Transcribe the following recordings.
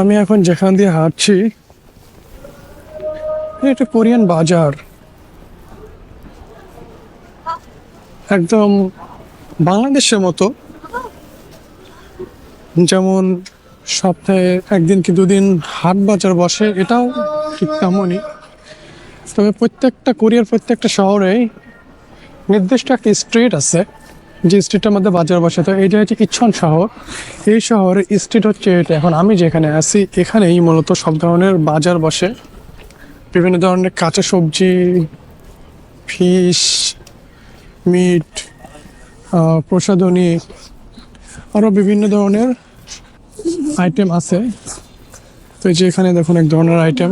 আমি এখন যেখান দিয়ে হাঁটছি এটা কোরিয়ান বাজার। একদম বাংলাদেশের মতো। যেমন সপ্তাহে একদিন কি দুদিন হাট বাজার বসে, এটাও ঠিক তেমনই। তবে প্রত্যেকটা কোরিয়ার প্রত্যেকটা শহরেই নির্দিষ্ট একটা স্ট্রিট আছে। যে স্ট্রিটের মধ্যে বাজার বসে, তো এইটা হচ্ছে ইচ্ছন শহর। এই শহরের স্ট্রিট হচ্ছে এটা। এখন আমি যেখানে আছি, এখানেই মূলত সব ধরনের বাজার বসে। বিভিন্ন ধরনের কাঁচা সবজি, ফিশ, মিট প্রসাধনী আরও বিভিন্ন ধরনের আইটেম আছে। তো এই যে এখানে দেখুন এক ধরনের আইটেম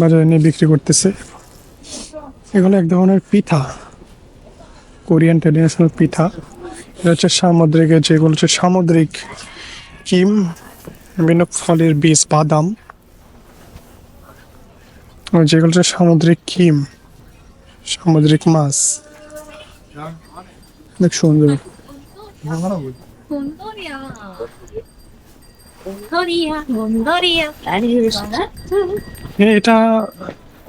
বাজারে নিয়ে বিক্রি করতেছে। এগুলো এক ধরনের পিঠা। কোরিয়ান ট্রেডিশনাল পিঠা। এটা হচ্ছে সামুদ্রিকের যেগুলো হচ্ছে সামুদ্রিক কিম বিভিন্ন ফলের বীজ বাদাম। যেগুলো হচ্ছে সামুদ্রিক কিম সামুদ্রিক মাছ। অনেক সুন্দর। হ্যাঁ, এটা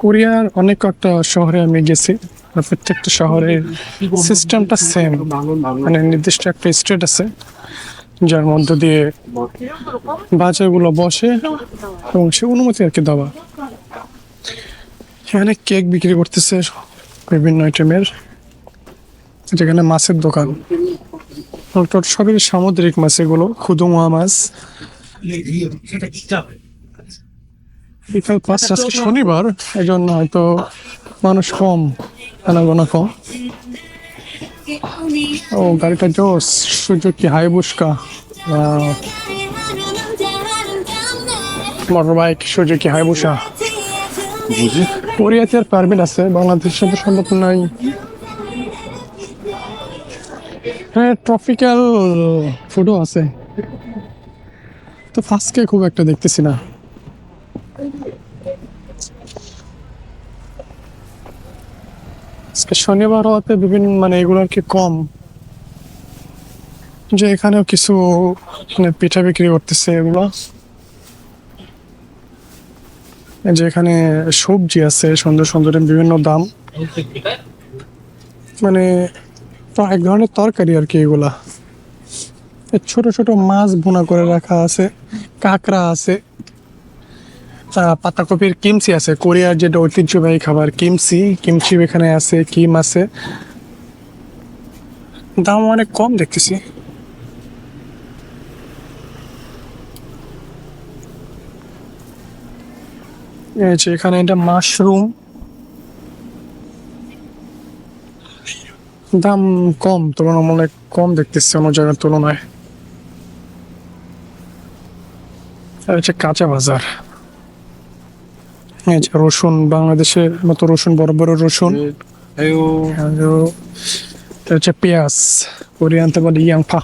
কোরিয়ার অনেক একটা শহরে আমি গেছি। প্রত্যেকটা শহরের সিস্টেমটা সেম মানে নির্দিষ্ট একটা স্টেট আছে, যার মধ্য দিয়ে বাজারগুলো বসে এবং সে অনুমতি আর কি দেওয়া। এখানে কেক বিক্রি করতেছে বিভিন্ন আইটেমের যেখানে মাছের দোকান। সবই সামুদ্রিক মাছ, এগুলো খুদুমা মাছ। বিকাল পাঁচটা শনিবার এই জন্য হয়তো মানুষ কম। আনাগোনা কম ও গাড়িটা জোস Suzuki Hayabusa motor bike Suzuki Hayabusa 뭐지? কোরিয়াতে আর পারমিট আছে বাংলাদেশের তো সম্ভব নাই। হ্যাঁ ট্রপিক্যাল ফুডও আছে। তো ফার্স্টকে খুব একটা দেখতেছি না। আজকে শনিবার হওয়াতে বিভিন্ন মানে এগুলো আর কি কম। যে এখানেও কিছু মানে পিঠা বিক্রি করতেছে এগুলো। যে এখানে সবজি আছে, সুন্দর সুন্দর, বিভিন্ন দাম। মানে এক ধরনের তরকারি আর কি এগুলা। ছোট ছোট মাছ বোনা করে রাখা আছে, কাঁকড়া আছে। পাতাকপির কিমচি আছে। কোরিয়ার যেটা ঐতিহ্যবাহী খাবার কিমচি কিমচি এখানে আছে কিম আছে। দাম অনেক কম দেখতেছি। এখানে এটা মাশরুম দাম কম, তুলনামূলক কম দেখতেছি অন্য জায়গার তুলনায়। হচ্ছে কাঁচা বাজার। রসুন বাংলাদেশের মতো রসুন বড় বড় রসুন। হচ্ছে পেঁয়াজ কোরিয়ানতে বলে ইয়াংফা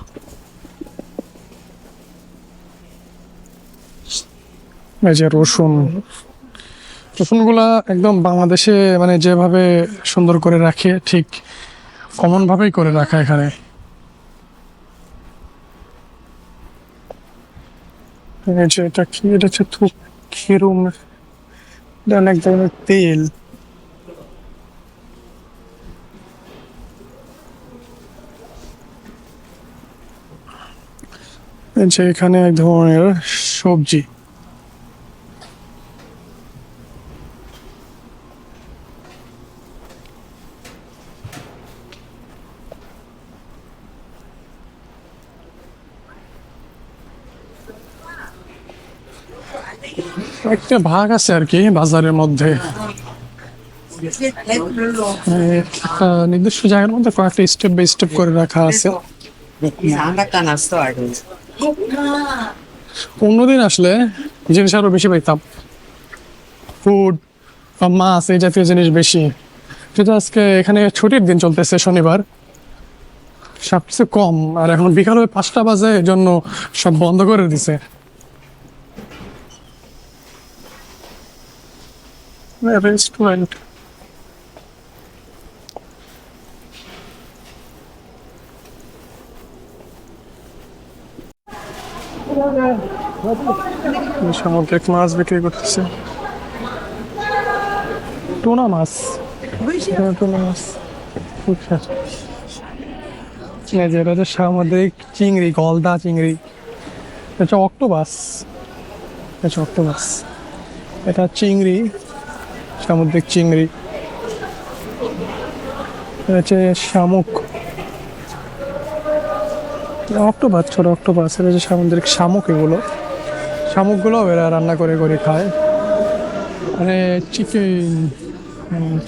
এই যে রসুন। রসুনগুলা একদম বাংলাদেশে মানে যেভাবে সুন্দর করে রাখে ঠিক কমন ভাবেই করে রাখা এখানে। এটা কি? এটা হচ্ছে থুক খিরুম। অনেক ধরনের তেল যে এখানে এক ধরনের সবজি। কয়েকটা ভাগ আছে আর কি বাজারের মধ্যে। নির্দিষ্ট জায়গার মধ্যে কয়েকটা স্টেপ বাই স্টেপ করে রাখা আছে। অন্যদিন আসলে জিনিস আরও বেশি পাইতাম। ফুড বা মাছ, এই জাতীয় জিনিস বেশি। যেটা আজকে এখানে ছুটির দিন চলতেছে শনিবার সবচেয়ে কম। আর এখন বিকাল ওই পাঁচটা বাজে জন্য সব বন্ধ করে দিছে। রেস্টুরেন্ট সামুদ্রিক মাছ বিক্রি করতেছে। টুনা মাছ। হ্যাঁ, টুনা মাছ। আচ্ছা। এই যে এটা হচ্ছে সামুদ্রিক চিংড়ি গলদা চিংড়ি। এটা হচ্ছে অক্টোবাস এটা হচ্ছে অক্টোবাস এটা চিংড়ি। সামুদ্রিক চিংড়ি। হচ্ছে শামুক। অক্টোপাস, ছোট অক্টোপাস। এটা হচ্ছে সামুদ্রিক শামুক এগুলো। শামুকগুলো এরা রান্না করে করে খায়। আরে chicken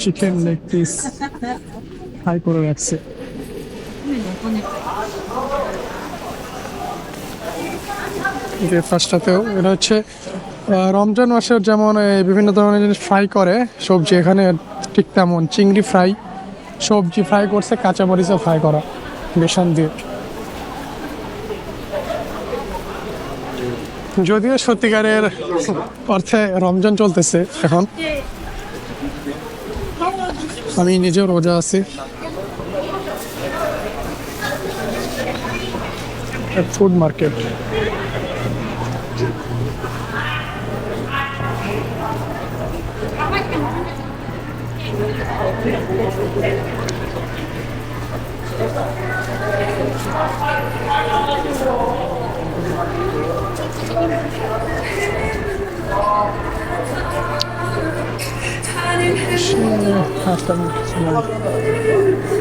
chicken leg piece fry করে রাখছে। যে ফার্স্টটাতেও এটা হচ্ছে রমজান মাসের যেমন বিভিন্ন ধরনের জিনিস ফ্রাই করে, সবজি এখানে ঠিক তেমন। চিংড়ি ফ্রাই সবজি ফ্রাই করছে, কাঁচা মরিচও ফ্রাই করা, বেসন দিয়ে। যদিও সত্যিকারের অর্থে রমজান চলতেছে এখন। আমি নিজেও রোজা আছি। Food market 신나는 하던 정말